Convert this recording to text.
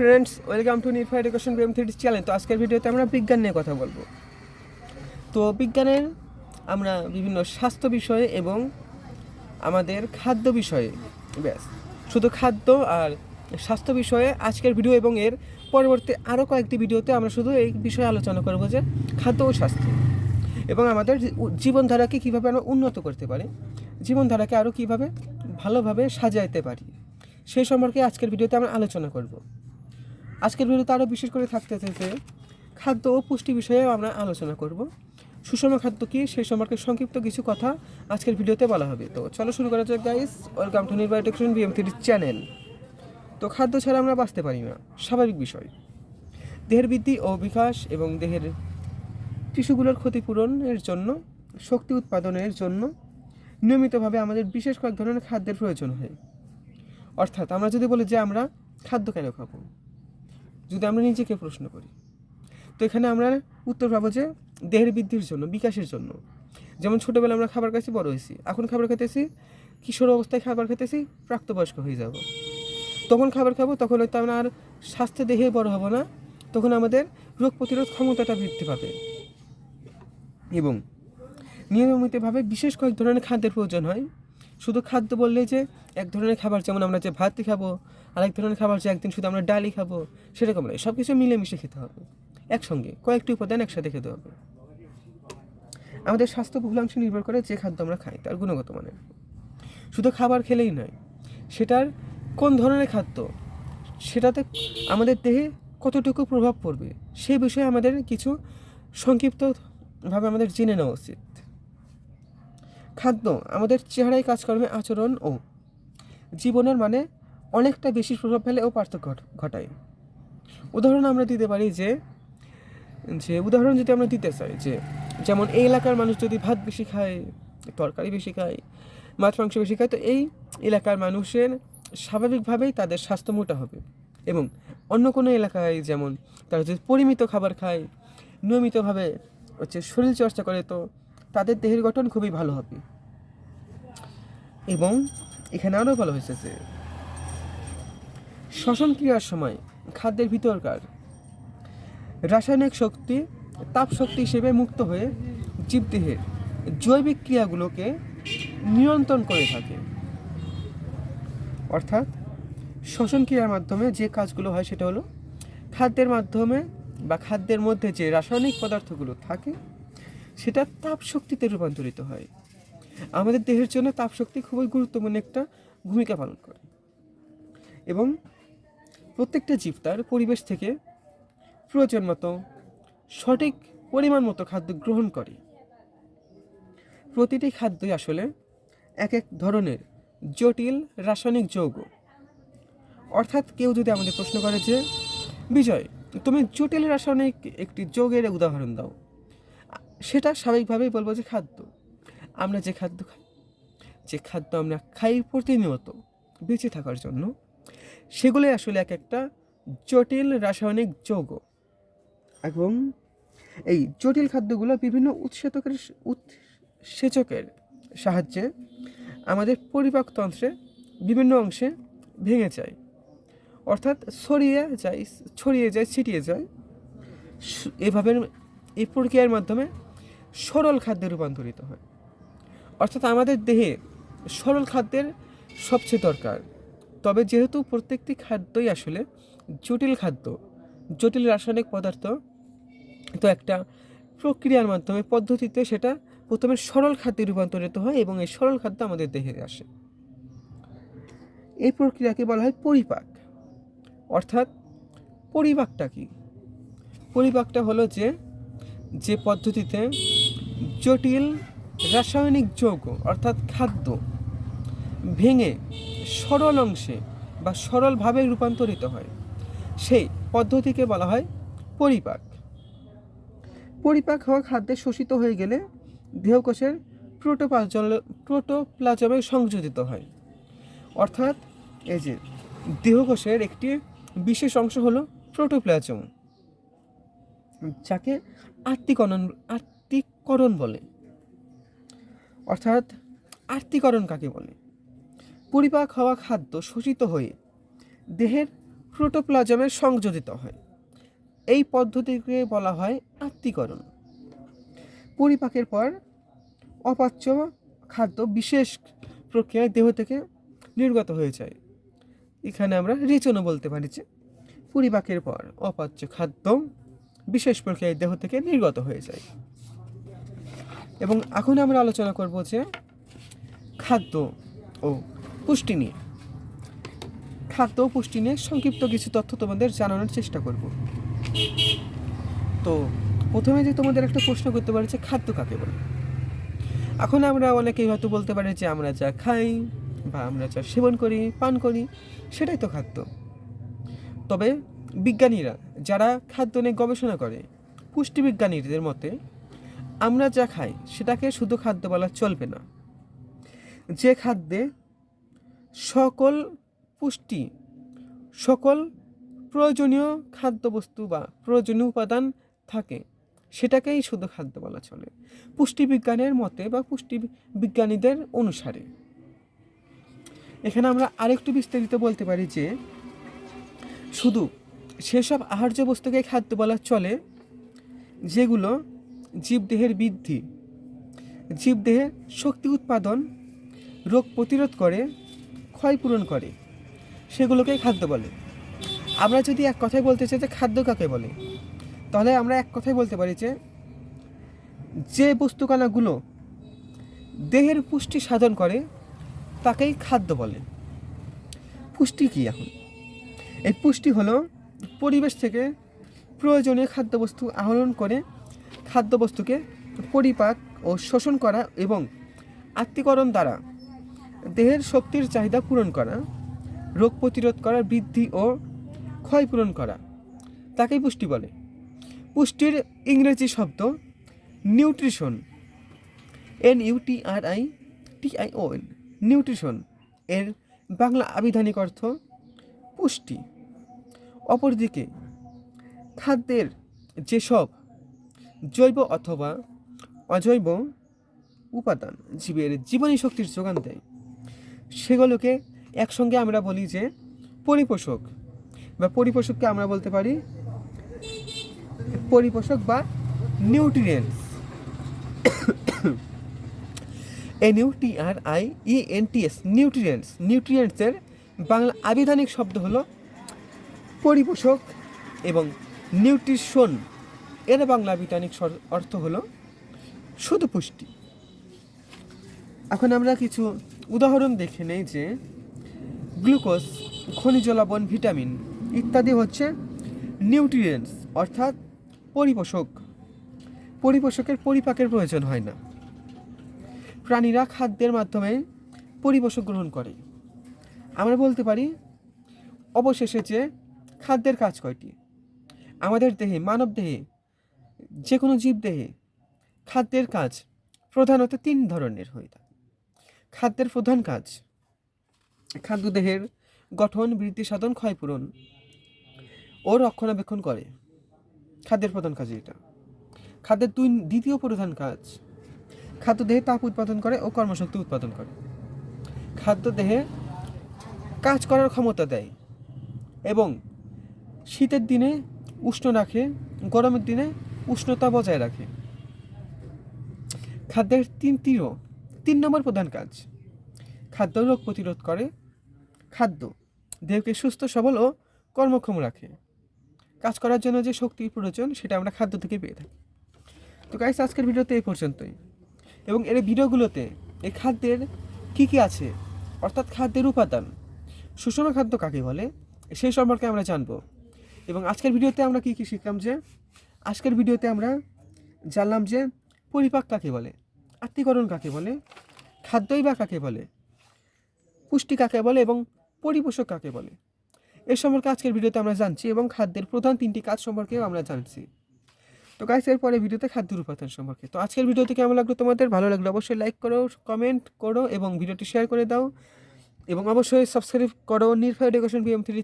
Friends welcome to নিরফা education প্রেম three channel তো আজকের ভিডিওতে আমরা বিজ্ঞান নিয়ে কথা বলব। তো বিজ্ঞানের আমরা বিভিন্ন স্বাস্থ্য বিষয়ে এবং আমাদের খাদ্য বিষয়ে, ব্যাস। শুধু খাদ্য আর স্বাস্থ্য বিষয়ে আজকের ভিডিও এবং এর পরবর্তী আরও কয়েকটি ভিডিওতে আমরা শুধু এই বিষয়ে আলোচনা করব যে খাদ্য ও স্বাস্থ্য এবং আমাদের জীবনধারাকে কীভাবে আমরা উন্নত করতে পারি, জীবনধারাকে আরও কীভাবে ভালোভাবে সাজাইতে পারি, সেই সম্পর্কে আজকের ভিডিওতে আমরা আলোচনা করব। আজকের ভিডিওতে আরও বিশেষ করে থাকতে যে, খাদ্য ও পুষ্টি বিষয়ে আমরা আলোচনা করব। সুষম খাদ্য কি? সেই সম্পর্কে সংক্ষিপ্ত কিছু কথা আজকের ভিডিওতে বলা হবে। তো চলো শুরু করা যাক গাইস ওয়েলকাম টু নির্বাচন বিএম থ্রি চ্যানেল তো খাদ্য ছাড়া আমরা বাঁচতে পারি না। স্বাভাবিক বিষয়। দেহের বৃদ্ধি ও বিকাশ এবং দেহের টিস্যুগুলোর ক্ষতিপূরণের জন্য, শক্তি উৎপাদনের জন্য নিয়মিতভাবে আমাদের বিশেষ কয়েক ধরনের খাদ্যের প্রয়োজন হয়। অর্থাৎ আমরা যদি বলি যে আমরা খাদ্য কেন খাব? যদি আমরা নিজেকে প্রশ্ন করি। তো এখানে আমরা উত্তর পাবো যে দেহের বৃদ্ধির জন্য, বিকাশের জন্য। যেমন ছোটোবেলা আমরা খাবার খাইছি, বড় হয়েছি। এখন খাবার খেতেছি কিশোর অবস্থায় খাবার খেতেছি প্রাপ্তবয়স্ক হয়ে যাব। তখন খাবার খাব, তখন হয়তো আমরা আর স্বাস্থ্য দেহে বড় হব না, তখন আমাদের রোগ প্রতিরোধ ক্ষমতাটা বৃদ্ধি পাবে। এবং নিয়মিতভাবে বিশেষ কয়েক ধরনের খাদ্যের প্রয়োজন হয়। শুধু খাদ্য বললে যে এক ধরনের খাবার, যেমন আমরা যে ভাতই খাব আরেক ধরনের খাবার যে একদিন শুধু আমরা ডালই খাব, সেরকম নয় সব কিছু মিলেমিশে খেতে হবে। একসঙ্গে কয়েকটি উপাদান একসাথে খেতে হবে। আমাদের স্বাস্থ্য বহুলাংশ নির্ভর করে যে খাদ্য আমরা খাই, তার গুণগত মানের শুধু খাবার খেলেই নয়, সেটার কোন ধরনের খাদ্য, সেটাতে আমাদের দেহে কতটুকু প্রভাব পড়বে সেই বিষয়ে আমাদের কিছু সংক্ষিপ্তভাবে আমাদের জেনে নেওয়া উচিত। খাদ্য আমাদের চেহারায় কাজকর্মে আচরণ ও জীবনের মানে অনেকটা বেশি প্রভাব ফেলে ও পার্থক্য ঘটায়। উদাহরণ আমরা দিতে পারি যে যে উদাহরণ যদি আমরা দিতে চাই যে, যেমন এই এলাকার মানুষ যদি ভাত বেশি খায়, তরকারি বেশি খায়, মাছ, মাংস বেশি খায়, তো এই এলাকার মানুষের স্বাভাবিকভাবেই তাদের স্বাস্থ্য মোটা হবে। এবং অন্য কোনো এলাকায় যেমন তারা যদি পরিমিত খাবার খায়, নিয়মিতভাবে হচ্ছে শরীর চর্চা করে, তো তাদের দেহের গঠন খুবই ভালো হবে। এবং এখানে আরও ভালো হয়েছে যে শ্বসন ক্রিয়ার সময় খাদ্যের ভিতরকার রাসায়নিক শক্তি, তাপ শক্তি হিসেবে মুক্ত হয়ে জীবদেহের জৈবিক ক্রিয়াগুলোকে নিয়ন্ত্রণ করে থাকে। অর্থাৎ শ্বসন ক্রিয়ার মাধ্যমে যে কাজগুলো হয় সেটা হলো খাদ্যের মাধ্যমে বা খাদ্যের মধ্যে যে রাসায়নিক পদার্থগুলো থাকে, সেটা তাপ শক্তিতে রূপান্তরিত হয়। আমাদের দেহের জন্য তাপ শক্তি খুবই গুরুত্বপূর্ণ একটা ভূমিকা পালন করে। এবং প্রত্যেকটা জীব তার পরিবেশ থেকে প্রয়োজন মতো সঠিক পরিমাণ মতো খাদ্য গ্রহণ করে। প্রতিটি খাদ্যই আসলে এক এক ধরনের জটিল রাসায়নিক যৌগ। অর্থাৎ কেউ যদি আমাদের প্রশ্ন করে যে, বিজয়, তুমি জটিল রাসায়নিক একটি যৌগের উদাহরণ দাও। সেটা স্বাভাবিকভাবেই বলব যে খাদ্য। আমরা যে খাদ্য খাই, যে খাদ্য আমরা খাই প্রতিনিয়ত বেঁচে থাকার জন্য সেগুলোই আসলে এক একটা জটিল রাসায়নিক যৌগ। এবং এই জটিল খাদ্যগুলো বিভিন্ন উৎসেচকের উৎসেচকের সাহায্যে আমাদের পরিপাকতন্ত্রে বিভিন্ন অংশে ভেঙে যায়। অর্থাৎ ছড়িয়ে যায় ছড়িয়ে যায়, ছিটিয়ে যায়। এভাবে এই প্রক্রিয়ার মাধ্যমে সরল খাদ্যে রূপান্তরিত হয়। অর্থাৎ আমাদের দেহে সরল খাদ্যের সবচেয়ে দরকার। তবে যেহেতু প্রত্যেকটি খাদ্যই আসলে জটিল খাদ্য, জটিল রাসায়নিক পদার্থ, তো একটা প্রক্রিয়ার মাধ্যমে, পদ্ধতিতে সেটা প্রথমে সরল খাদ্যে রূপান্তরিত হয় এবং এই সরল খাদ্য আমাদের দেহে আসে। এই প্রক্রিয়াকে বলা হয় পরিপাক। অর্থাৎ পরিপাকটা কি? পরিপাকটা হলো যে যে পদ্ধতিতে জটিল রাসায়নিক যৌগ, অর্থাৎ খাদ্য ভেঙে সরল অংশে বা সরলভাবে রূপান্তরিত হয়। সেই পদ্ধতিকে বলা হয় পরিপাক। পরিপাক হওয়া খাদ্যে শোষিত হয়ে গেলে দেহকোষের প্রোটোপ্লাজম প্রোটোপ্লাজমে সংযোজিত হয়। অর্থাৎ এই যে দেহকোষের একটি বিশেষ অংশ হলো প্রোটোপ্লাজম, যাকে আত্মীকরণ আত্মীকরণ বলে। অর্থাৎ আত্মীকরণ কাকে বলে? পরিপাক হওয়া খাদ্য শোষিত হয়ে দেহের প্রোটোপ্লাজমে সংযোজিত হয়। এই পদ্ধতিকে বলা হয় আত্মীকরণ পরিপাকের পর অপাচ্য খাদ্য বিশেষ প্রক্রিয়ায় দেহ থেকে নির্গত হয়ে যায়। এখানে আমরা রেচনও বলতে পারি যে পরিপাকের পর অপাচ্য খাদ্য বিশেষ প্রক্রিয়ায় দেহ থেকে নির্গত হয়ে যায়। এবং এখন আমরা আলোচনা করব যে খাদ্য ও পুষ্টি নিয়ে। খাদ্য পুষ্টি নিয়ে সংক্ষিপ্ত কিছু তথ্য তোমাদের জানানোর চেষ্টা করব। তো প্রথমে যে তোমাদের একটা প্রশ্ন করতে পারি যে খাদ্য কাকে বলে? এখন আমরা অনেকেই হয়তো বলতে পারি যে আমরা যা খাই বা আমরা যা সেবন করি, পান করি, সেটাই তো খাদ্য। তবে বিজ্ঞানীরা যারা খাদ্য নিয়ে গবেষণা করে পুষ্টিবিজ্ঞানীদের মতে আমরা যা খাই সেটাকে শুধু খাদ্য বলা চলবে না। যে খাদ্যে সকল পুষ্টি, সকল প্রয়োজনীয় খাদ্যবস্তু বা প্রয়োজনীয় উপাদান থাকে, সেটাকেই শুধু খাদ্য বলা চলে। পুষ্টিবিজ্ঞানের মতে বা পুষ্টি বিজ্ঞানীদের অনুসারে। এখানে আমরা আরেকটু বিস্তারিত বলতে পারি যে, শুধু সেসব আহার্য বস্তুকে খাদ্য বলা চলে, যেগুলো জীবদেহের বৃদ্ধি, জীবদেহের শক্তি উৎপাদন, রোগ প্রতিরোধ করে ক্ষয়পূরণ করে সেগুলোকে খাদ্য বলে। আমরা যদি এক কথায় বলতে চাই যে খাদ্য কাকে বলে, তাহলে আমরা এক কথায় বলতে পারি যে যে বস্তুকণাগুলো দেহের পুষ্টি সাধন করে, তাকেই খাদ্য বলে। পুষ্টি কী এখন? এই পুষ্টি হলো পরিবেশ থেকে প্রয়োজনীয় খাদ্যবস্তু আহরণ করে, খাদ্যবস্তুকে পরিপাক ও শোষণ করা এবং আত্মীকরণ দ্বারা দেহের শক্তির চাহিদা পূরণ করা, রোগ প্রতিরোধ করা, বৃদ্ধি ও ক্ষয় পূরণ করা। তাকেই পুষ্টি বলে। পুষ্টির ইংরেজি শব্দ nutrition. N U T R I T I O N nutrition এর বাংলা আবিধানিক অর্থ পুষ্টি। অপরদিকে খাদ্যের যেসব জৈব অথবা অজৈব উপাদান জীবের জীবনী শক্তির যোগান দেয় সেগুলোকে একসঙ্গে আমরা বলি যে পরিপোষক বা পরিপোষককে আমরা বলতে পারি পরিপোষক বা nutrients. N U T R I E N T S nutrients. নিউট্রিয়েন্টসের Bangla আবিধানিক শব্দ হলো পরিপোষক এবং নিউট্রিশন। এর বাংলা আবিধানিক অর্থ হলো শুধু পুষ্টি। এখন আমরা কিছু উদাহরণ দেখে নেই যে গ্লুকোজ, খনিজ লবণ, ভিটামিন ইত্যাদি হচ্ছে নিউট্রিয়েন্টস, অর্থাৎ পরিপোষক। পরিপোষকের পরিপাকের প্রয়োজন হয় না। প্রাণীরা খাদ্যের মাধ্যমে পরিপোষক গ্রহণ করে। আমরা বলতে পারি, অবশেষে যে খাদ্যের কাজ কয়টি? আমাদের দেহে, মানব দেহে যে কোনো জীব দেহে খাদ্যের কাজ প্রধানত তিন ধরনের হয়ে থাকে। খাদ্যের প্রধান কাজ। খাদ্য দেহের গঠন বৃদ্ধি সাধন ক্ষয়পূরণ ও রক্ষণাবেক্ষণ করে। খাদ্যের প্রধান কাজ এটা। খাদ্যের দুই, দ্বিতীয় প্রধান কাজ খাদ্য দেহে তাপ উৎপাদন করে ও কর্মশক্তি উৎপাদন করে। খাদ্য দেহে কাজ করার ক্ষমতা দেয় এবং শীতের দিনে উষ্ণ রাখে, গরমের দিনে উষ্ণতা বজায় রাখে। খাদ্যের তিন তীরও তিন নম্বর প্রধান কাজ, খাদ্য রোগ প্রতিরোধ করে। খাদ্য, দেহকে সুস্থ, সবল ও কর্মক্ষম রাখে। কাজ করার জন্য যে শক্তির প্রয়োজন, সেটা আমরা খাদ্য থেকে পেয়ে থাকি। তো গাইস আজকের ভিডিওতে এই পর্যন্তই। এবং এর ভিডিওগুলোতে এই খাদ্যের কী কী আছে, অর্থাৎ খাদ্যের উপাদান, সুষম খাদ্য কাকে বলে, সেই সম্পর্কে আমরা জানব। এবং আজকের ভিডিওতে আমরা কী কী শিখলাম যে, আজকের ভিডিওতে আমরা জানলাম যে পরিপাক কাকে বলে। আত্মীকরণ কাকে বলে? খাদ্যই বা কাকে বলে? পুষ্টি কাকে বলে এবং পরিপোষক কাকে বলে? এর সম্পর্কে আজকের ভিডিওতে আমরা জানছি এবং খাদ্যের প্রধান তিনটি কাজ সম্পর্কেও আমরা জানছি। তো গাইস এর পরে ভিডিওতে খাদ্যের উপাদান সম্পর্কে। তো আজকের ভিডিওতে কেমন লাগল তোমাদের? ভালো লাগল অবশ্যই লাইক করো কমেন্ট করো এবং ভিডিওটি শেয়ার করে দাও। এবং অবশ্যই সাবস্ক্রাইব করো নির্ভয় এডুকেশন বিএম থ্রি